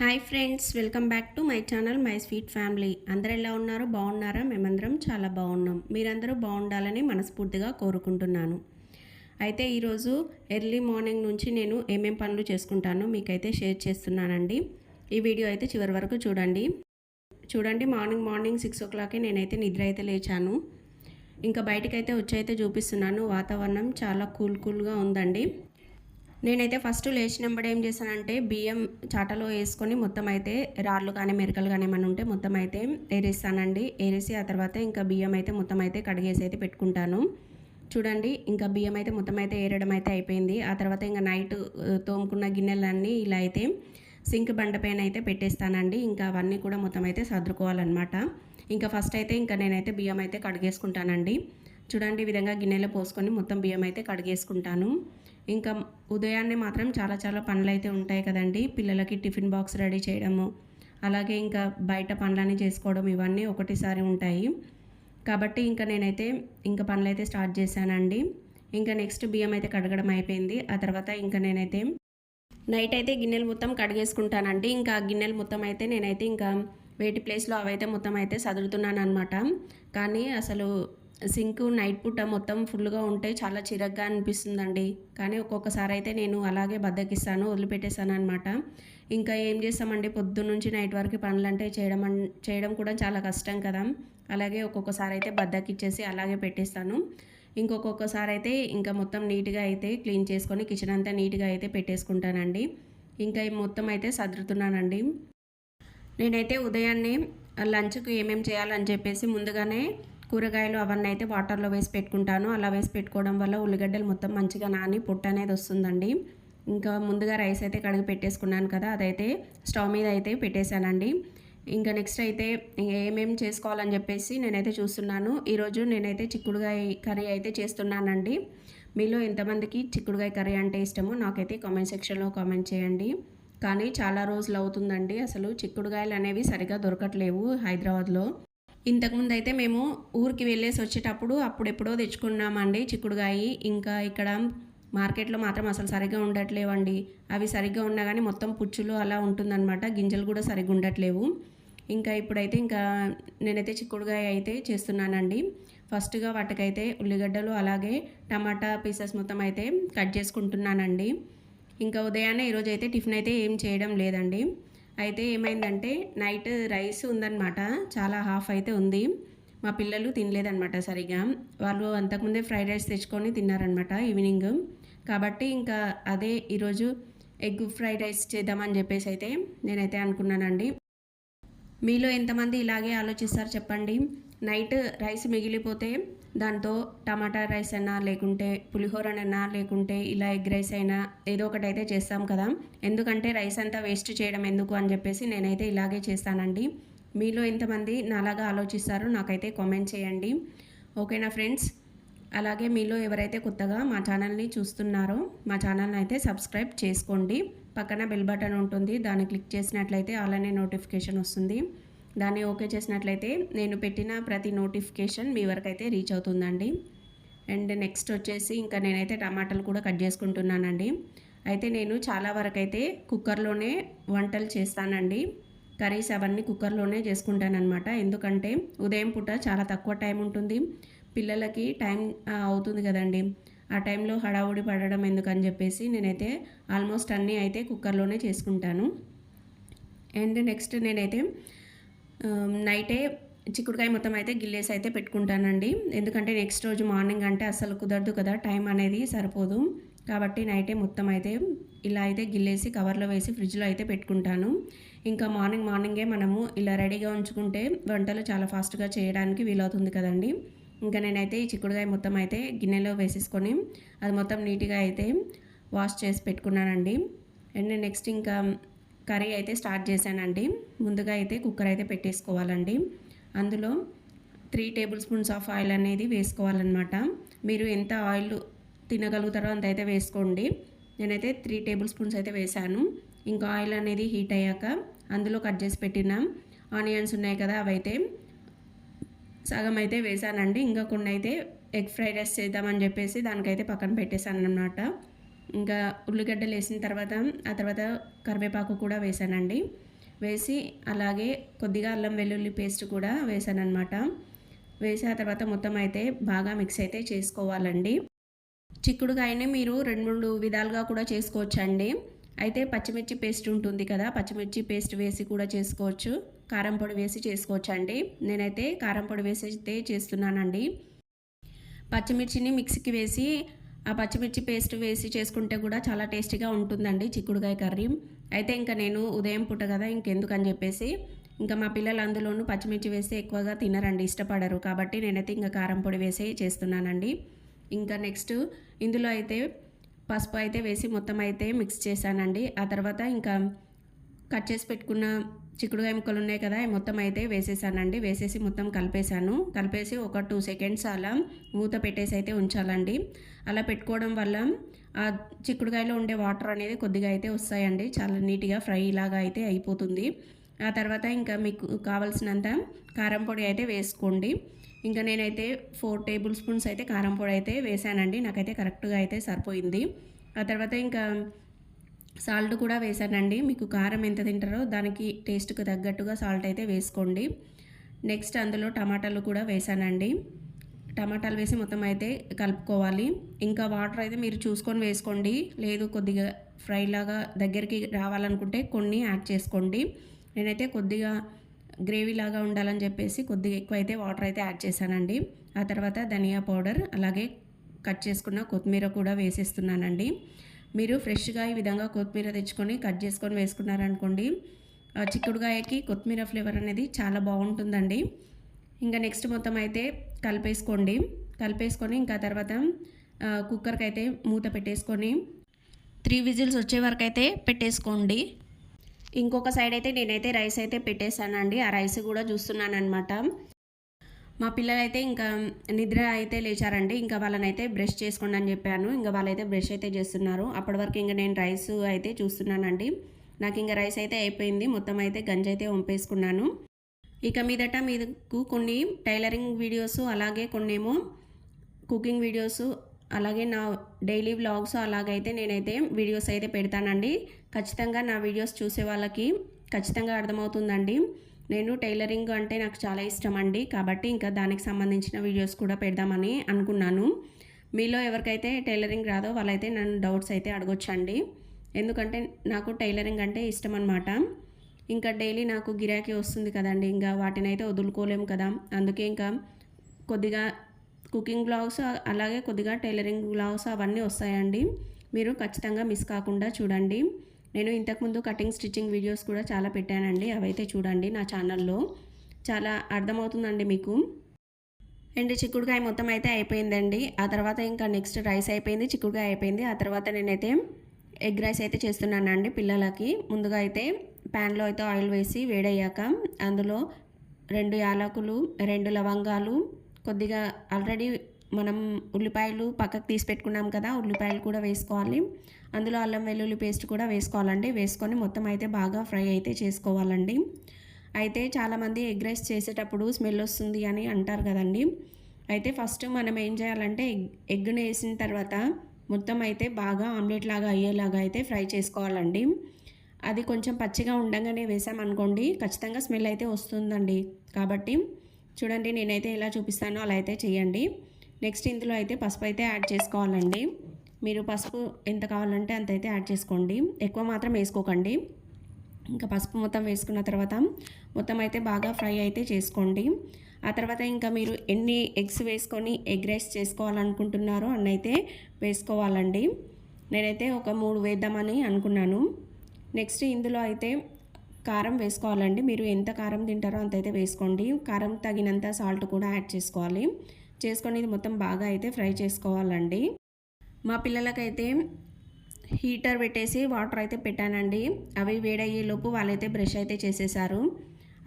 Hi friends welcome back to my channel my sweet family అందరు ఎలా ఉన్నారు? బాగున్నారా? మేమందరం చాలా బాగున్నాం. మీరందరూ బాగుండాలని మనస్ఫూర్తిగా కోరుకుంటున్నాను. అయితే ఈరోజు ఎర్లీ మార్నింగ్ నుంచి నేను ఏమేం పనులు చేసుకుంటానో మీకైతే షేర్ చేస్తున్నానండి. ఈ వీడియో అయితే చివరి వరకు చూడండి. చూడండి మార్నింగ్ మార్నింగ్ సిక్స్ ఓ క్లాక్కి నేనైతే నిద్ర అయితే లేచాను. ఇంకా బయటకైతే వచ్చి అయితే చూపిస్తున్నాను. వాతావరణం చాలా కూల్ కూల్గా ఉందండి. నేనైతే ఫస్ట్ లేచినప్పుడు ఏం చేశానంటే బియ్యం చాటలో వేసుకొని మొత్తం అయితే రాళ్ళు కానీ మెరకలు కానీ ఏమైనా ఉంటే మొత్తం అయితే ఏరేస్తానండి. ఏరేసి ఆ తర్వాత ఇంకా బియ్యం అయితే మొత్తం అయితే కడిగేసి అయితే పెట్టుకుంటాను. చూడండి ఇంకా బియ్యం అయితే మొత్తం అయితే ఏరడం అయితే అయిపోయింది. ఆ తర్వాత ఇంకా నైట్ తోముకున్న గిన్నెలన్నీ ఇలా అయితే సింక్ బండ పైన అయితే పెట్టేస్తానండి. ఇంకా అవన్నీ కూడా మొత్తం అయితే సర్దుకోవాలన్నమాట. ఇంకా ఫస్ట్ అయితే ఇంకా నేనైతే బియ్యం అయితే కడిగేసుకుంటానండి. చూడండి ఈ విధంగా గిన్నెలో పోసుకొని మొత్తం బియ్యం అయితే కడిగేసుకుంటాను. ఇంకా ఉదయాన్నే మాత్రం చాలా చాలా పనులు అయితే ఉంటాయి కదండి. పిల్లలకి టిఫిన్ బాక్స్ రెడీ చేయడము అలాగే ఇంకా బయట పనులన్నీ చేసుకోవడం ఇవన్నీ ఒకటిసారి ఉంటాయి. కాబట్టి ఇంకా నేనైతే ఇంకా పనులు అయితే స్టార్ట్ చేశానండి. ఇంకా నెక్స్ట్ బియ్యం అయితే కడగడం అయిపోయింది. ఆ తర్వాత ఇంకా నేనైతే నైట్ అయితే గిన్నెలు మొత్తం కడిగేసుకుంటానండి. ఇంకా ఆ గిన్నెలు మొత్తం అయితే నేనైతే ఇంకా వేటి ప్లేస్లో అవైతే మొత్తం అయితే సదురుతున్నాను అనమాట కానీ అసలు సింక్ నైట్ పూట మొత్తం ఫుల్గా ఉంటే చాలా చిరగ్గా అనిపిస్తుందండి. కానీ ఒక్కొక్కసారి అయితే నేను అలాగే బద్దకిస్తాను వదిలిపెట్టేస్తాను అనమాట ఇంకా ఏం చేస్తామండి? పొద్దున్న నుంచి నైట్ వరకు పనులు అంటే చేయడం చేయడం కూడా చాలా కష్టం కదా. అలాగే ఒక్కొక్కసారి అయితే బద్దకిచ్చేసి అలాగే పెట్టేస్తాను. ఇంకొకొక్కసారి అయితే ఇంకా మొత్తం నీట్గా అయితే క్లీన్ చేసుకొని కిచెన్ అంతా నీట్గా అయితే పెట్టేసుకుంటానండి. ఇంకా మొత్తం అయితే సదురుతున్నానండి. నేనైతే ఉదయాన్నే లంచ్కి ఏమేమి చేయాలని చెప్పేసి ముందుగానే కూరగాయలు అవన్నీ అయితే వాటర్లో వేసి పెట్టుకుంటాను. అలా వేసి పెట్టుకోవడం వల్ల ఉల్లిగడ్డలు మొత్తం మంచిగా నాని పొట్టు అనేది వస్తుందండి. ఇంకా ముందుగా రైస్ అయితే కడిగి పెట్టేసుకున్నాను కదా అదైతే స్టవ్ మీద అయితే పెట్టేశానండి. ఇంకా నెక్స్ట్ అయితే ఏమేమి చేసుకోవాలని చెప్పేసి నేనైతే చూస్తున్నాను. ఈరోజు నేనైతే చిక్కుడుగాయ కర్రీ అయితే చేస్తున్నానండి. మీలో ఎంతమందికి చిక్కుడుగాయ కర్రీ అంటే ఇష్టమో నాకైతే కామెంట్ సెక్షన్లో కామెంట్ చేయండి. కానీ చాలా రోజులు అవుతుందండి అసలు చిక్కుడుగాయలు అనేవి సరిగా దొరకట్లేవు హైదరాబాద్లో. ఇంతకుముందు అయితే మేము ఊరికి వెళ్ళేసి వచ్చేటప్పుడు అప్పుడెప్పుడో తెచ్చుకున్నామండి చిక్కుడుగాయ. ఇంకా ఇక్కడ మార్కెట్లో మాత్రం అసలు సరిగ్గా ఉండట్లేవండి. అవి సరిగ్గా ఉన్నా కానీ మొత్తం పుచ్చులు అలా ఉంటుందన్నమాట. గింజలు కూడా సరిగ్గా ఉండట్లేవు. ఇంకా ఇప్పుడైతే ఇంకా నేనైతే చిక్కుడుగాయ అయితే చేస్తున్నానండి. ఫస్ట్గా వాటికైతే ఉల్లిగడ్డలు అలాగే టమాటా పీసెస్ మొత్తం అయితే కట్ చేసుకుంటున్నానండి. ఇంకా ఉదయాన్నే ఈరోజు అయితే టిఫిన్ అయితే ఏం చేయడం లేదండి. అయితే ఏమైందంటే నైట్ రైస్ ఉందన్నమాట. చాలా హాఫ్ అయితే ఉంది. మా పిల్లలు తినలేదన్నమాట సరిగా. వాళ్ళు అంతకుముందే ఫ్రైడ్ రైస్ తెచ్చుకొని తిన్నారనమాట ఈవినింగ్. కాబట్టి ఇంకా అదే ఈరోజు ఎగ్ ఫ్రైడ్ రైస్ చేద్దామని చెప్పేసి అయితే నేనైతే అనుకున్నానండి. మీలో ఎంతమంది ఇలాగే ఆలోచిస్తారు చెప్పండి? నైట్ రైస్ మిగిలిపోతే దాంతో టమాటా రైస్ అయినా లేకుంటే పులిహోరనైనా లేకుంటే ఇలా ఎగ్ రైస్ అయినా ఏదో ఒకటి అయితే చేస్తాం కదా. ఎందుకంటే రైస్ అంతా వేస్ట్ చేయడం ఎందుకు అని చెప్పేసి నేనైతే ఇలాగే చేస్తానండి. మీలో ఎంతమంది నాలాగా ఆలోచిస్తారో నాకైతే కామెంట్ చేయండి. ఓకేనా ఫ్రెండ్స్? అలాగే మీలో ఎవరైతే కొత్తగా మా ఛానల్ని చూస్తున్నారో మా ఛానల్ని అయితే సబ్స్క్రైబ్ చేసుకోండి. పక్కన బెల్ బటన్ ఉంటుంది దాన్ని క్లిక్ చేసినట్లయితే అలానే నోటిఫికేషన్ వస్తుంది. దాన్ని ఓకే చేసినట్లయితే నేను పెట్టిన ప్రతి నోటిఫికేషన్ మీ వరకు అయితే రీచ్ అవుతుందండి. అండ్ నెక్స్ట్ వచ్చేసి ఇంకా నేనైతే టమాటాలు కూడా కట్ చేసుకుంటున్నానండి. అయితే నేను చాలా వరకు అయితే కుక్కర్లోనే వంటలు చేస్తానండి. కర్రీస్ అవన్నీ కుక్కర్లోనే చేసుకుంటానమాట ఎందుకంటే ఉదయం పూట చాలా తక్కువ టైం ఉంటుంది. పిల్లలకి టైం అవుతుంది కదండి. ఆ టైంలో హడావుడి పడడం ఎందుకని చెప్పేసి నేనైతే ఆల్మోస్ట్ అన్నీ అయితే కుక్కర్లోనే చేసుకుంటాను. అండ్ నెక్స్ట్ నేనైతే నైటే చిక్కుడుకాయ మొత్తం అయితే గిల్లేసి అయితే పెట్టుకుంటానండి. ఎందుకంటే నెక్స్ట్ రోజు మార్నింగ్ అంటే అసలు కుదరదు కదా టైం అనేది సరిపోదు. కాబట్టి నైటే మొత్తం అయితే ఇలా అయితే గిల్లేసి కవర్లో వేసి ఫ్రిడ్జ్లో అయితే పెట్టుకుంటాను. ఇంకా మార్నింగ్ మార్నింగే మనము ఇలా రెడీగా ఉంచుకుంటే వంటలు చాలా ఫాస్ట్గా చేయడానికి వీలవుతుంది కదండి. ఇంకా నేనైతే ఈ చిక్కుడుకాయ మొత్తం అయితే గిన్నెలో వేసేసుకొని అది మొత్తం నీట్గా అయితే వాష్ చేసి పెట్టుకున్నానండి. అండ్ నెక్స్ట్ ఇంకా కర్రీ అయితే స్టార్ట్ చేశానండి. ముందుగా అయితే కుక్కర్ అయితే పెట్టేసుకోవాలండి. అందులో three tablespoons of oil అనేది వేసుకోవాలన్నమాట. మీరు ఎంత ఆయిల్ తినగలుగుతారో అంత అయితే వేసుకోండి. నేనైతే త్రీ టేబుల్ స్పూన్స్ అయితే వేశాను. ఇంకా ఆయిల్ అనేది హీట్ అయ్యాక అందులో కట్ చేసి పెట్టిన ఆనియన్స్ ఉన్నాయి కదా అవైతే సగం అయితే వేసానండి ఇంకా కొన్ని అయితే ఎగ్ ఫ్రైడ్ రైస్ చేద్దామని చెప్పేసి దానికైతే పక్కన పెట్టేశాను అన్నమాట ఇంకా ఉల్లిగడ్డలు వేసిన తర్వాత ఆ తర్వాత కరివేపాకు కూడా వేసానండి. వేసి అలాగే కొద్దిగా అల్లం వెల్లుల్లి పేస్ట్ కూడా వేసాను వేసి ఆ తర్వాత మొత్తం అయితే బాగా మిక్స్ అయితే చేసుకోవాలండి. చిక్కుడుకాయని మీరు రెండు మూడు విధాలుగా కూడా చేసుకోవచ్చండి. అయితే పచ్చిమిర్చి పేస్ట్ ఉంటుంది కదా పచ్చిమిర్చి పేస్ట్ వేసి కూడా చేసుకోవచ్చు. కారం పొడి వేసి చేసుకోవచ్చు అండి నేనైతే కారం పొడి వేసి అయితే చేస్తున్నానండి. పచ్చిమిర్చిని మిక్సీకి వేసి ఆ పచ్చిమిర్చి పేస్ట్ వేసి చేసుకుంటే కూడా చాలా టేస్టీగా ఉంటుందండి చిక్కుడుకాయ కర్రీ. అయితే ఇంకా నేను ఉదయం పూట కదా ఇంకెందుకని చెప్పేసి ఇంకా మా పిల్లలు అందులోనూ పచ్చిమిర్చి వేస్తే ఎక్కువగా తినరండి ఇష్టపడరు. కాబట్టి నేనైతే ఇంకా కారం పొడి వేసి చేస్తున్నానండి. ఇంకా నెక్స్ట్ ఇందులో అయితే పసుపు అయితే వేసి మొత్తం అయితే మిక్స్ చేశానండి. ఆ తర్వాత ఇంకా కట్ చేసి పెట్టుకున్న చిక్కుడుకాయ ముక్కలు ఉన్నాయి కదా మొత్తం అయితే వేసేసానండి. వేసేసి మొత్తం కలిపేశాను. కలిపేసి ఒక టూ సెకండ్స్ అలా మూత పెట్టేసి అయితే ఉంచాలండి. అలా పెట్టుకోవడం వల్ల ఆ చిక్కుడుకాయలో ఉండే వాటర్ అనేది కొద్దిగా అయితే వస్తాయండి. చాలా నీట్గా ఫ్రై ఇలాగా అయితే అయిపోతుంది. ఆ తర్వాత ఇంకా మీకు కావాల్సినంత కారం పొడి అయితే వేసుకోండి. ఇంకా నేనైతే ఫోర్ టేబుల్ స్పూన్స్ అయితే కారం పొడి అయితే వేసానండి. నాకైతే కరెక్ట్గా అయితే సరిపోయింది. ఆ తర్వాత ఇంకా సాల్ట్ కూడా వేసానండి. మీకు కారం ఎంత తింటారో దానికి టేస్ట్కి తగ్గట్టుగా సాల్ట్ అయితే వేసుకోండి. నెక్స్ట్ అందులో టమాటాలు కూడా వేసానండి. టమాటాలు వేసి మొత్తం అయితే కలుపుకోవాలి. ఇంకా వాటర్ అయితే మీరు చూసుకొని వేసుకోండి. లేదు కొద్దిగా ఫ్రై లాగా దగ్గరికి రావాలనుకుంటే కొన్ని యాడ్ చేసుకోండి. నేనైతే కొద్దిగా గ్రేవీ లాగా ఉండాలని చెప్పేసి కొద్దిగా ఎక్కువ అయితే వాటర్ అయితే యాడ్ చేశానండి. ఆ తర్వాత ధనియా పౌడర్ అలాగే కట్ చేసుకున్న కొత్తిమీర కూడా వేసేస్తున్నానండి. మీరు ఫ్రెష్గా ఈ విధంగా కొత్తిమీర తెచ్చుకొని కట్ చేసుకొని వేసుకున్నారనుకోండి చిక్కుడుగాయకి కొత్తిమీర ఫ్లేవర్ అనేది చాలా బాగుంటుందండి. ఇంకా నెక్స్ట్ మొత్తం అయితే కలిపేసుకోండి. కలిపేసుకొని ఇంకా తర్వాత కుక్కర్కి అయితే మూత పెట్టేసుకొని త్రీ విజిల్స్ వచ్చే వరకు అయితే పెట్టేసుకోండి. ఇంకొక సైడ్ అయితే నేనైతే రైస్ అయితే పెట్టేశానండి. ఆ రైస్ కూడా చూస్తున్నాను అనమాట మా పిల్లలైతే ఇంకా నిద్ర అయితే లేచారండి. ఇంకా వాళ్ళనైతే బ్రష్ చేసుకోండి అని చెప్పాను. ఇంకా వాళ్ళైతే బ్రష్ అయితే చేస్తున్నారు. అప్పటి వరకు ఇంకా నేను రైస్ అయితే చూస్తున్నానండి. నాకు ఇంకా రైస్ అయితే అయిపోయింది. మొత్తం అయితే గంజి అయితే వంపేసుకున్నాను. ఇక మీదట మీకు కొన్ని టైలరింగ్ వీడియోస్ అలాగే కొన్ని ఏమో కుకింగ్ వీడియోస్ అలాగే నా డైలీ వ్లాగ్స్ అలాగైతే నేనైతే వీడియోస్ అయితే పెడతానండి. ఖచ్చితంగా నా వీడియోస్ చూసే వాళ్ళకి ఖచ్చితంగా అర్థమవుతుందండి. నేను టైలరింగ్ అంటే నాకు చాలా ఇష్టం అండి కాబట్టి ఇంకా దానికి సంబంధించిన వీడియోస్ కూడా పెడదామని అనుకున్నాను. మీలో ఎవరికైతే టైలరింగ్ రాదో వాళ్ళైతే నన్ను డౌట్స్ అయితే అడగొచ్చండి. ఎందుకంటే నాకు టైలరింగ్ అంటే ఇష్టం అనమాట ఇంకా డైలీ నాకు గిరాకీ వస్తుంది కదండి ఇంకా వాటిని అయితే వదులుకోలేము కదా. అందుకే ఇంకా కొద్దిగా కుకింగ్ బ్లాగ్స్ అలాగే కొద్దిగా టైలరింగ్ బ్లాగ్స్ అవన్నీ వస్తాయండి. మీరు ఖచ్చితంగా మిస్ కాకుండా చూడండి. నేను ఇంతకుముందు కటింగ్ స్టిచ్చింగ్ వీడియోస్ కూడా చాలా పెట్టానండి. అవైతే చూడండి నా ఛానల్లో. చాలా అర్థమవుతుందండి మీకు. అండ్ చిక్కుడుకాయ మొత్తం అయితే అయిపోయిందండి. ఆ తర్వాత ఇంకా నెక్స్ట్ రైస్ అయిపోయింది చిక్కుడుకాయ అయిపోయింది. ఆ తర్వాత నేనైతే ఎగ్ రైస్ అయితే చేస్తున్నానండి పిల్లలకి. ముందుగా అయితే ప్యాన్లో అయితే ఆయిల్ వేసి వేడయ్యాక అందులో రెండు యాలకులు రెండు లవంగాలు కొద్దిగా ఆల్రెడీ మనం ఉల్లిపాయలు పక్కకు తీసి పెట్టుకున్నాం కదా ఉల్లిపాయలు కూడా వేసుకోవాలి. అందులో అల్లం వెల్లుల్లి పేస్ట్ కూడా వేసుకోవాలండి. వేసుకొని మొత్తం అయితే బాగా ఫ్రై అయితే చేసుకోవాలండి. అయితే చాలామంది ఎగ్ రైస్ చేసేటప్పుడు స్మెల్ వస్తుంది అని అంటారు కదండి. అయితే ఫస్ట్ మనం ఏం చేయాలంటే ఎగ్ ఎగ్ని వేసిన తర్వాత మొత్తం అయితే బాగా ఆమ్లెట్ లాగా అయ్యేలాగా అయితే ఫ్రై చేసుకోవాలండి. అది కొంచెం పచ్చిగా ఉండగానే వేసామనుకోండి ఖచ్చితంగా స్మెల్ అయితే వస్తుందండి. కాబట్టి చూడండి నేనైతే ఎలా చూపిస్తానో అలా అయితే చేయండి. నెక్స్ట్ ఇందులో అయితే పసుపు అయితే యాడ్ చేసుకోవాలండి. మీరు పసుపు ఎంత కావాలంటే అంత అయితే యాడ్ చేసుకోండి. ఎక్కువ మాత్రం వేసుకోకండి. ఇంకా పసుపు మొత్తం వేసుకున్న తర్వాత మొత్తం అయితే బాగా ఫ్రై అయితే చేసుకోండి. ఆ తర్వాత ఇంకా మీరు ఎన్ని ఎగ్స్ వేసుకొని ఎగ్ రైస్ చేసుకోవాలనుకుంటున్నారో అన్నైతే వేసుకోవాలండి. నేనైతే ఒక మూడు వేద్దామని అనుకున్నాను. నెక్స్ట్ ఇందులో అయితే కారం వేసుకోవాలండి. మీరు ఎంత కారం తింటారో అంత అయితే వేసుకోండి. కారం తగినంత సాల్ట్ కూడా యాడ్ చేసుకోవాలి. చేసుకొని ఇది మొత్తం బాగా అయితే ఫ్రై చేసుకోవాలండి. మా పిల్లలకైతే హీటర్ పెట్టేసి వాటర్ అయితే పెట్టానండి. అవి వేడయ్యేలోపు వాళ్ళైతే బ్రష్ అయితే చేసేసారు.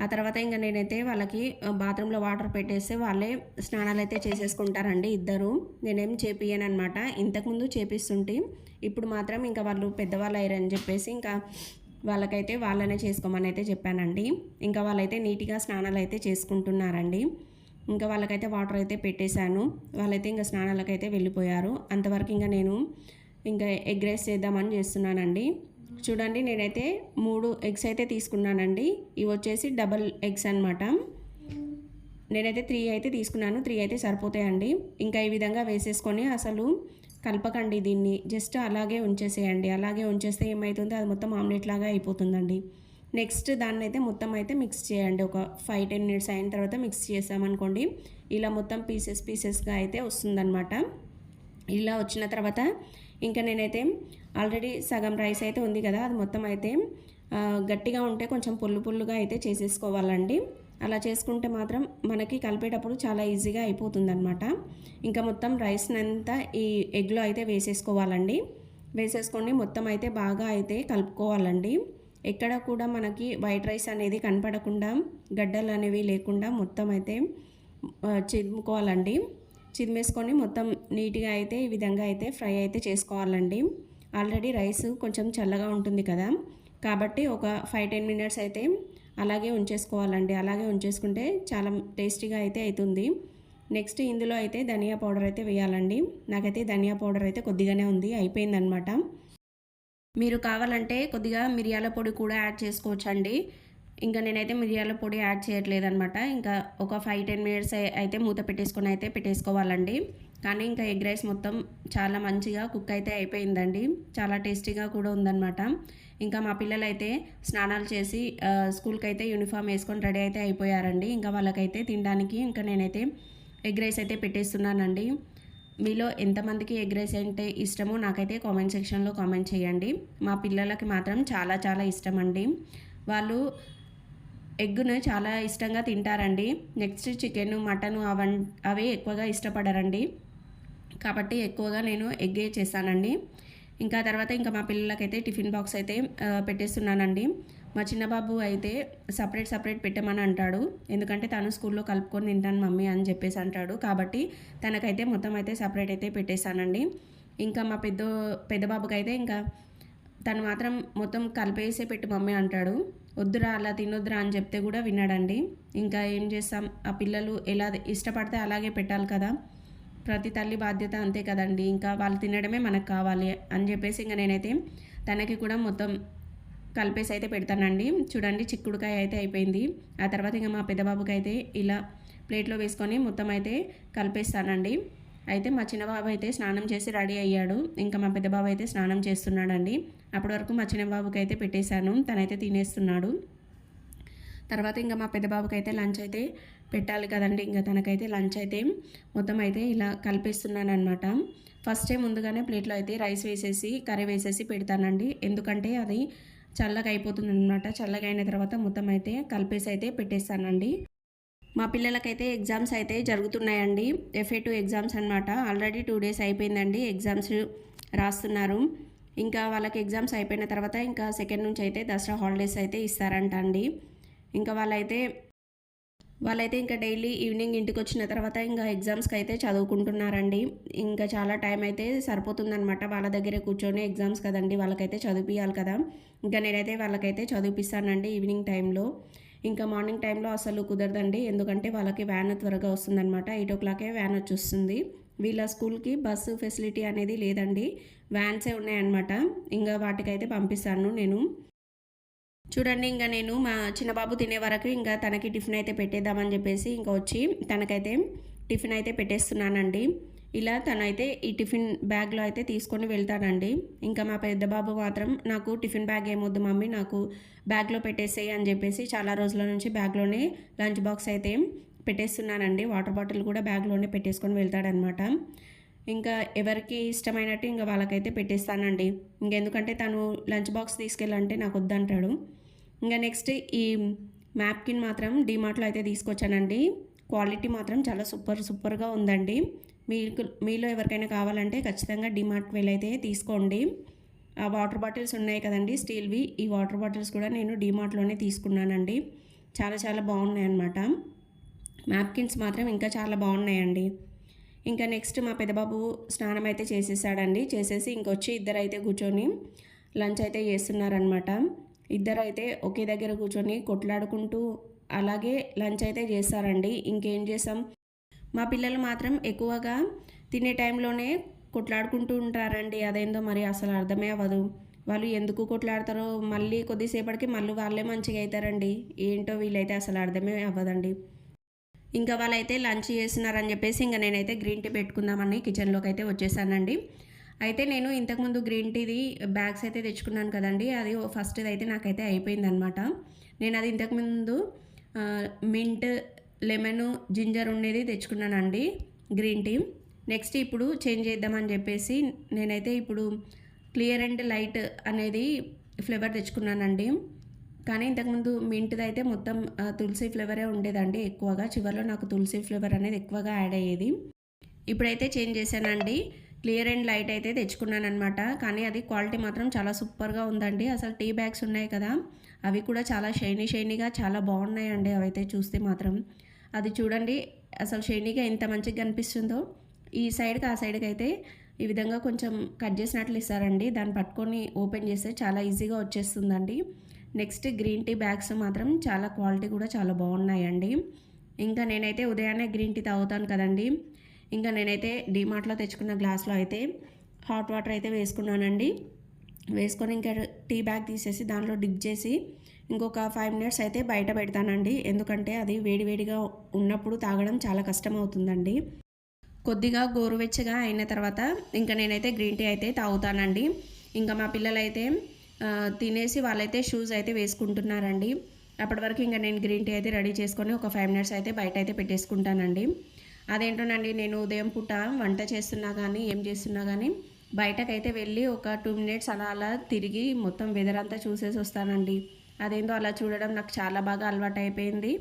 ఆ తర్వాత ఇంకా నేనైతే వాళ్ళకి బాత్రూంలో వాటర్ పెట్టేస్తే వాళ్ళే స్నానాలు అయితే చేసేసుకుంటారండి ఇద్దరు. నేనేం చేపియను అనమాట ఇంతకుముందు చేపిస్తుంటే ఇప్పుడు మాత్రం ఇంకా వాళ్ళు పెద్దవాళ్ళు అయ్యారని చెప్పేసి ఇంకా వాళ్ళకైతే వాళ్ళనే చేసుకోమని అయితే చెప్పానండి. ఇంకా వాళ్ళైతే నీట్గా స్నానాలు అయితే చేసుకుంటున్నారండి. ఇంకా వాళ్ళకైతే వాటర్ అయితే పెట్టేశాను. వాళ్ళైతే ఇంకా స్నానాలకైతే వెళ్ళిపోయారు. అంతవరకు ఇంకా నేను ఇంకా ఎగ్ రైస్ చేద్దామని చేస్తున్నానండి. చూడండి నేనైతే మూడు ఎగ్స్ అయితే తీసుకున్నానండి. ఇవి వచ్చేసి డబల్ ఎగ్స్ అనమాట నేనైతే త్రీ అయితే తీసుకున్నాను. త్రీ అయితే సరిపోతాయండి. ఇంకా ఈ విధంగా వేసేసుకొని అసలు కలపకండి దీన్ని. జస్ట్ అలాగే ఉంచేసేయండి. అలాగే ఉంచేస్తే ఏమవుతుంది అది మొత్తం ఆమ్లెట్ లాగా అయిపోతుందండి. నెక్స్ట్ దాన్ని అయితే మొత్తం అయితే మిక్స్ చేయండి. ఒక ఫైవ్ టెన్ మినిట్స్ అయిన తర్వాత మిక్స్ చేసామనుకోండి ఇలా మొత్తం పీసెస్ పీసెస్గా అయితే వస్తుందన్నమాట. ఇలా వచ్చిన తర్వాత ఇంకా నేనైతే ఆల్రెడీ సగం రైస్ అయితే ఉంది కదా అది మొత్తం అయితే గట్టిగా ఉంటే కొంచెం పుల్లు పుల్లుగా అయితే చేసేసుకోవాలండి. అలా చేసుకుంటే మాత్రం మనకి కలిపేటప్పుడు చాలా ఈజీగా అయిపోతుందనమాట ఇంకా మొత్తం రైస్ని అంతా ఈ ఎగ్లో అయితే వేసేసుకోవాలండి. వేసేసుకొని మొత్తం అయితే బాగా అయితే కలుపుకోవాలండి. ఎక్కడ కూడా మనకి వైట్ రైస్ అనేది కనపడకుండా గడ్డలు అనేవి లేకుండా మొత్తం అయితే చిదుముకోవాలండి చిదిమేసుకొని మొత్తం నీట్గా అయితే ఈ విధంగా అయితే ఫ్రై అయితే చేసుకోవాలండి. ఆల్రెడీ రైస్ కొంచెం చల్లగా ఉంటుంది కదా. కాబట్టి ఒక ఫైవ్ టెన్ మినిట్స్ అయితే అలాగే ఉంచేసుకోవాలండి. అలాగే ఉంచేసుకుంటే చాలా టేస్టీగా అయితే అవుతుంది నెక్స్ట్ ఇందులో అయితే ధనియా పౌడర్ అయితే వేయాలండి. నాకైతే ధనియా పౌడర్ అయితే కొద్దిగానే ఉంది అయిపోయిందనమాట మీరు కావాలంటే కొద్దిగా మిరియాల పొడి కూడా యాడ్ చేసుకోవచ్చండి. ఇంకా నేనైతే మిరియాల పొడి యాడ్ చేయట్లేదనమాట ఇంకా ఒక ఫైవ్ టెన్ మినిట్స్ అయితే మూత పెట్టేసుకొని అయితే పెట్టేసుకోవాలండి. కానీ ఇంకా ఎగ్ రైస్ మొత్తం చాలా మంచిగా కుక్ అయితే అయిపోయిందండి. చాలా టేస్టీగా కూడా ఉందన్నమాట. ఇంకా మా పిల్లలు అయితే స్నానాలు చేసి స్కూల్కి అయితే యూనిఫామ్ వేసుకొని రెడీ అయితే అయిపోయారండి. ఇంకా వాళ్ళకైతే తినడానికి ఇంకా నేనైతే ఎగ్ రైస్ అయితే పెట్టేస్తున్నానండి. మీలో ఎంతమందికి ఎగ్ రైస్ అంటే ఇష్టమో నాకైతే కామెంట్ సెక్షన్లో కామెంట్ చేయండి. మా పిల్లలకి మాత్రం చాలా చాలా ఇష్టం అండి వాళ్ళు ఎగ్గును చాలా ఇష్టంగా తింటారండి. నెక్స్ట్ చికెన్ మటన్ అవన్ అవి ఎక్కువగా ఇష్టపడరండి. కాబట్టి ఎక్కువగా నేను ఎగ్గే చేస్తానండి. ఇంకా తర్వాత ఇంకా మా పిల్లలకైతే టిఫిన్ బాక్స్ అయితే పెట్టేస్తున్నానండి. మా చిన్న బాబు అయితే సపరేట్ సపరేట్ పెట్టమని అంటాడు. ఎందుకంటే తను స్కూల్లో కలుపుకొని తింటాను మమ్మీ అని చెప్పేసి అంటాడు. కాబట్టి తనకైతే మొత్తం అయితే సపరేట్ అయితే పెట్టేశానండి ఇంకా మా పెద్ద పెద్ద బాబుకైతే ఇంకా తను మాత్రం మొత్తం కలిపేసే పెట్టు మమ్మీ అంటాడు. వద్దురా అలా తినొద్దురా అని చెప్తే కూడా విన్నాడండి ఇంకా ఏం చేస్తాం? ఆ పిల్లలు ఎలా ఇష్టపడితే అలాగే పెట్టాలి కదా. ప్రతి తల్లి బాధ్యత అంతే కదండి. ఇంకా వాళ్ళు తినడమే మనకు కావాలి అని చెప్పేసి ఇంకా నేనైతే తనకి కూడా మొత్తం కలిపేసి అయితే పెడతానండి. చూడండి చిక్కుడుకాయ అయితే అయిపోయింది. ఆ తర్వాత ఇంకా మా పెద్దబాబుకి అయితే ఇలా ప్లేట్లో వేసుకొని మొత్తం అయితే కలిపేస్తానండి. అయితే మా చిన్న బాబు అయితే స్నానం చేసి రెడీ అయ్యాడు. ఇంకా మా పెద్ద బాబు అయితే స్నానం చేస్తున్నాడండి. అప్పటి వరకు మా చిన్నబాబుకి అయితే పెట్టేశాను. తనైతే తినేస్తున్నాడు. తర్వాత ఇంకా మా పెద్ద బాబుకి అయితే లంచ్ అయితే పెట్టాలి కదండి. ఇంకా తనకైతే లంచ్ అయితే మొత్తం అయితే ఇలా కలిపేస్తున్నాను అనమాట ఫస్ట్ టైం ముందుగానే ప్లేట్లో అయితే రైస్ వేసేసి కర్రీ వేసేసి పెడతానండి. ఎందుకంటే అది చల్లగా అయిపోతుంది అనమాట చల్లగా అయిన తర్వాత మొత్తం అయితే కలిపేసి అయితే పెట్టేస్తానండి. మా పిల్లలకైతే ఎగ్జామ్స్ అయితే జరుగుతున్నాయండి. ఎఫ్ఏ టూ ఎగ్జామ్స్ అనమాట ఆల్రెడీ టూ డేస్ అయిపోయిందండి. ఎగ్జామ్స్ రాస్తున్నారు. ఇంకా వాళ్ళకి ఎగ్జామ్స్ అయిపోయిన తర్వాత ఇంకా సెకండ్ నుంచి అయితే దసరా హాలిడేస్ అయితే ఇస్తారంట అండి ఇంకా వాళ్ళైతే వాళ్ళైతే ఇంకా డైలీ ఈవినింగ్ ఇంటికి వచ్చిన తర్వాత ఇంకా ఎగ్జామ్స్కి అయితే చదువుకుంటున్నారండి. ఇంకా చాలా టైం అయితే సరిపోతుందనమాట వాళ్ళ దగ్గరే కూర్చొని ఎగ్జామ్స్ కదండి. వాళ్ళకైతే చదివియాలి కదా. ఇంకా నేనైతే వాళ్ళకైతే చదివిపిస్తానండి ఈవినింగ్ టైంలో ఇంకా మార్నింగ్ టైంలో అసలు కుదరదండి. ఎందుకంటే వాళ్ళకి వ్యాన్ త్వరగా వస్తుందన్నమాట. ఎయిట్ ఓ క్లాకే వ్యాన్ వచ్చేస్తుంది. వీళ్ళ స్కూల్కి బస్సు ఫెసిలిటీ అనేది లేదండి. వ్యాన్సే ఉన్నాయన్నమాట. ఇంకా వాటికైతే పంపిస్తాను నేను. చూడండి ఇంకా నేను మా చిన్నబాబు తినే వరకు ఇంకా తనకి టిఫిన్ అయితే పెట్టేద్దామని చెప్పేసి ఇంకా వచ్చి తనకైతే టిఫిన్ అయితే పెట్టేస్తున్నానండి. ఇలా తనైతే ఈ టిఫిన్ బ్యాగ్లో అయితే తీసుకొని వెళ్తాడండి ఇంకా మా పెద్ద బాబు మాత్రం నాకు టిఫిన్ బ్యాగ్ ఏమొద్దు మమ్మీ నాకు బ్యాగ్లో పెట్టేసేయి అని చెప్పేసి చాలా రోజుల నుంచి బ్యాగ్లోనే లంచ్ బాక్స్ అయితే పెట్టేస్తున్నానండి. వాటర్ బాటిల్ కూడా బ్యాగ్లోనే పెట్టేసుకొని వెళ్తాడనమాట. ఇంకా ఎవరికి ఇష్టమైనట్టు ఇంకా వాళ్ళకైతే పెట్టేస్తానండి. ఇంకెందుకంటే తను లంచ్ బాక్స్ తీసుకెళ్ళంటే నాకు వద్దంటాడు. ఇంకా నెక్స్ట్ ఈ మ్యాప్కిన్ మాత్రం డిమార్ట్లో అయితే తీసుకొచ్చానండి. క్వాలిటీ మాత్రం చాలా సూపర్ సూపర్గా ఉందండి. మీకు మీలో ఎవరికైనా కావాలంటే ఖచ్చితంగా డిమార్ట్ వెళ్ళైతే తీసుకోండి. ఆ వాటర్ బాటిల్స్ ఉన్నాయి కదండి స్టీల్వి. ఈ వాటర్ బాటిల్స్ కూడా నేను డిమార్ట్లోనే తీసుకున్నానండి. చాలా చాలా బాగున్నాయి అన్నమాట మ్యాప్కిన్స్ మాత్రం ఇంకా చాలా బాగున్నాయండి. ఇంకా నెక్స్ట్ మా పెద్దబాబు స్నానం అయితే చేసేసాడండి. చేసేసి ఇంకొచ్చి ఇద్దరు అయితే కూర్చొని లంచ్ అయితే చేస్తున్నారనమాట ఇద్దరు అయితే ఒకే దగ్గర కూర్చొని కొట్లాడుకుంటూ అలాగే లంచ్ అయితే చేస్తారండి. ఇంకేం చేసాం? మా పిల్లలు మాత్రం ఎక్కువగా తినే టైంలోనే కొట్లాడుకుంటూ ఉంటారండి. అదేందో మరి అసలు అర్థమే అవ్వదు. వాళ్ళు ఎందుకు కొట్లాడతారో మళ్ళీ కొద్దిసేపటికి మళ్ళీ వాళ్ళే మంచిగా అవుతారండి. ఏంటో వీళ్ళైతే అసలు అర్థమే అవ్వదండి. ఇంకా వాళ్ళైతే లంచ్ చేస్తున్నారని చెప్పేసి ఇంకా నేనైతే గ్రీన్ టీ పెట్టుకుందామని కిచెన్లోకి అయితే వచ్చేసానండి. అయితే నేను ఇంతకుముందు గ్రీన్ టీది బ్యాగ్స్ అయితే తెచ్చుకున్నాను కదండి. అది ఫస్ట్ది అయితే నాకైతే అయిపోయిందనమాట నేను అది ఇంతకుముందు మింట్ లెమన్ జింజర్ ఉండేది తెచ్చుకున్నానండి గ్రీన్ టీ. నెక్స్ట్ ఇప్పుడు చేంజ్ చేద్దామని చెప్పేసి నేనైతే ఇప్పుడు క్లియర్ అండ్ లైట్ అనేది ఫ్లేవర్ తెచ్చుకున్నానండి. కానీ ఇంతకుముందు మింట్ది అయితే మొత్తం తులసి ఫ్లేవరే ఉండేదండి ఎక్కువగా. చివరిలో నాకు తులసి ఫ్లేవర్ అనేది ఎక్కువగా యాడ్ అయ్యేది. ఇప్పుడైతే చేంజ్ చేశానండి. క్లియర్ అండ్ లైట్ అయితే తెచ్చుకున్నాను అనమాట కానీ అది క్వాలిటీ మాత్రం చాలా సూపర్గా ఉందండి. అసలు టీ బ్యాగ్స్ ఉన్నాయి కదా అవి కూడా చాలా షైనీ షైనీగా చాలా బాగున్నాయండి. అవైతే చూస్తే మాత్రం అది చూడండి అసలు షైనీగా ఎంత మంచిగా కనిపిస్తుందో. ఈ సైడ్కి ఆ సైడ్కి అయితే ఈ విధంగా కొంచెం కట్ చేసినట్లు ఇస్తారండి. దాన్ని పట్టుకొని ఓపెన్ చేస్తే చాలా ఈజీగా వచ్చేస్తుందండి. నెక్స్ట్ గ్రీన్ టీ బ్యాగ్స్ మాత్రం చాలా క్వాలిటీ కూడా చాలా బాగున్నాయండి. ఇంకా నేనైతే ఉదయాన్నే గ్రీన్ టీ తాగుతాను కదండి. ఇంకా నేనైతే డిమార్ట్లో తెచ్చుకున్న గ్లాస్లో అయితే హాట్ వాటర్ అయితే వేసుకున్నానండి. వేసుకొని ఇంకా టీ బ్యాగ్ తీసేసి దాంట్లో డిప్ చేసి ఇంకొక ఫైవ్ మినిట్స్ అయితే బయట పెడతానండి. ఎందుకంటే అది వేడివేడిగా ఉన్నప్పుడు తాగడం చాలా కష్టం అవుతుందండి కొద్దిగా గోరువెచ్చగా అయిన తర్వాత ఇంకా నేనైతే గ్రీన్ టీ అయితే తాగుతానండి. ఇంకా మా పిల్లలైతే తినేసి వాళ్ళైతే షూస్ అయితే వేసుకుంటున్నారండి. అప్పటి వరకు ఇంకా నేను గ్రీన్ టీ అయితే రెడీ చేసుకొని ఒక ఫైవ్ మినిట్స్ అయితే బయట అయితే పెట్టేసుకుంటానండి. అదేంటోనండి నేను ఉదయం పూట వంట చేస్తున్నా కానీ ఏం చేస్తున్నా కానీ బయటకైతే వెళ్ళి ఒక టూ మినిట్స్ అలా అలా తిరిగి మొత్తం వెదర్ అంతా చూసేసి వస్తానండి అదేందో అలా చూడడం నాకు చాలా బాగా అలవాటు అయిపోయింది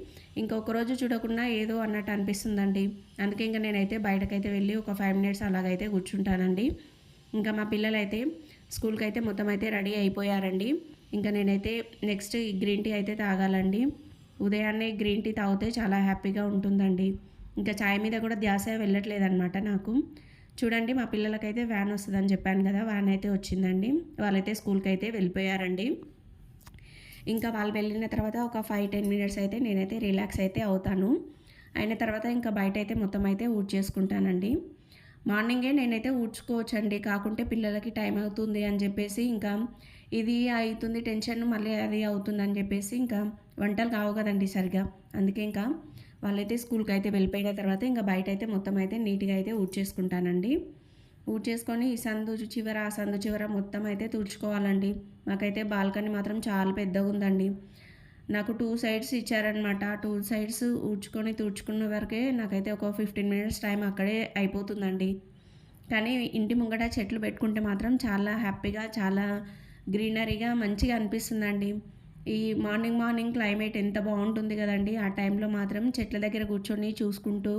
ఇంకొక రోజు చూడకుండా ఏదో అన్నట్టు అనిపిస్తుందండి. అందుకే ఇంకా నేనైతే బయటకైతే వెళ్ళి ఒక ఫైవ్ మినిట్స్ అలాగైతే కూర్చుంటానండి. ఇంకా మా పిల్లలైతే స్కూల్కి అయితే మొత్తం అయితే రెడీ అయిపోయారండి. ఇంకా నేనైతే నెక్స్ట్ ఈ గ్రీన్ టీ అయితే తాగాలండి. ఉదయాన్నే గ్రీన్ టీ తాగితే చాలా హ్యాపీగా ఉంటుందండి. ఇంకా చాయ్ మీద కూడా ధ్యాస వెళ్ళట్లేదన్నమాట నాకు. చూడండి మా పిల్లలకైతే వ్యాన్ వస్తుందని చెప్పాను కదా వ్యాన్ అయితే వచ్చిందండి. వాళ్ళైతే స్కూల్కి అయితే వెళ్ళిపోయారండి. ఇంకా వాళ్ళు వెళ్ళిన తర్వాత ఒక ఫైవ్ టెన్ మినిట్స్ అయితే నేనైతే రిలాక్స్ అయితే అవుతాను. అయిన తర్వాత ఇంకా బయట అయితే మొత్తం అయితే ఊడ్చేసుకుంటానండి. మార్నింగే నేనైతే ఊడ్చుకోవచ్చండి. కాకుంటే పిల్లలకి టైం అవుతుంది అని చెప్పేసి ఇంకా ఇది అవుతుంది టెన్షన్ మళ్ళీ అది అవుతుంది అని చెప్పేసి ఇంకా వంటలు కావు కదండి సరిగా. అందుకే ఇంకా వాళ్ళైతే స్కూల్కి అయితే వెళ్ళిపోయిన తర్వాత ఇంకా బయట అయితే మొత్తం అయితే నీట్గా అయితే ఊడ్చేసుకుంటానండి. ఊడ్చేసుకొని ఈ సందు చివర ఆ సందు చివర మొత్తం అయితే తుడుచుకోవాలండి. మాకైతే బాల్కనీ మాత్రం చాలా పెద్దగా ఉందండి. నాకు టూ సైడ్స్ ఇచ్చారనమాట టూ సైడ్స్ ఊడ్చుకొని తుడుచుకున్న వరకే నాకైతే ఒక ఫిఫ్టీన్ మినిట్స్ టైం అక్కడే అయిపోతుందండి. కానీ ఇంటి ముంగట చెట్లు పెట్టుకుంటే మాత్రం చాలా హ్యాపీగా చాలా గ్రీనరీగా మంచిగా అనిపిస్తుందండి. ఈ మార్నింగ్ మార్నింగ్ క్లైమేట్ ఎంత బాగుంటుంది కదండి. ఆ టైంలో మాత్రం చెట్ల దగ్గర కూర్చొని చూసుకుంటూ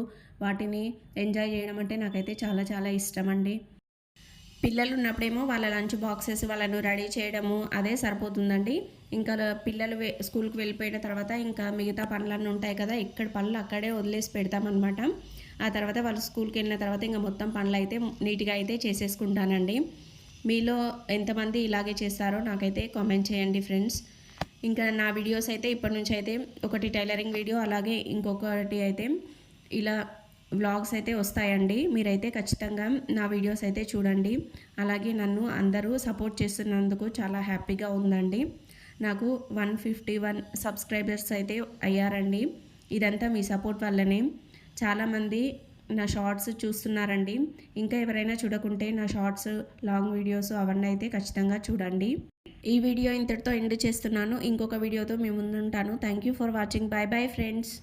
వాటిని ఎంజాయ్ చేయడం అంటే నాకైతే చాలా చాలా ఇష్టం అండి పిల్లలు ఉన్నప్పుడేమో వాళ్ళ లంచ్ బాక్సెస్ వాళ్ళను రెడీ చేయడము అదే సరిపోతుందండి. ఇంకా పిల్లలు స్కూల్కి వెళ్ళిపోయిన తర్వాత ఇంకా మిగతా పనులన్నీ ఉంటాయి కదా ఇక్కడ పనులు అక్కడే వదిలేసి పెడతామన్నమాట. ఆ తర్వాత వాళ్ళు స్కూల్కి వెళ్ళిన తర్వాత ఇంకా మొత్తం పనులు అయితే నీట్గా అయితే చేసేసుకుంటానండి. మీలో ఎంతమంది ఇలాగే చేస్తారో నాకైతే కామెంట్ చేయండి ఫ్రెండ్స్. ఇంకా నా వీడియోస్ అయితే ఇప్పటి నుంచి అయితే ఒకటి టైలరింగ్ వీడియో అలాగే ఇంకొకటి అయితే ఇలా వ్లాగ్స్ అయితే వస్తాయండి. మీరైతే ఖచ్చితంగా నా వీడియోస్ అయితే చూడండి. అలాగే నన్ను అందరూ సపోర్ట్ చేస్తున్నందుకు చాలా హ్యాపీగా ఉందండి. నాకు వన్ ఫిఫ్టీ వన్ సబ్స్క్రైబర్స్ అయితే అయ్యారండి. ఇదంతా మీ సపోర్ట్ వల్లనే. చాలామంది నా షార్ట్స్ చూస్తున్నారండి. ఇంకా ఎవరైనా చూడకుంటే నా షార్ట్స్ లాంగ్ వీడియోస్ అవన్నీ అయితే ఖచ్చితంగా చూడండి. ఈ వీడియో ఇంతటితో ఎండ్ చేస్తున్నాను. ఇంకొక వీడియోతో మీ ముందుంటాను. Thank you for watching. Bye bye friends.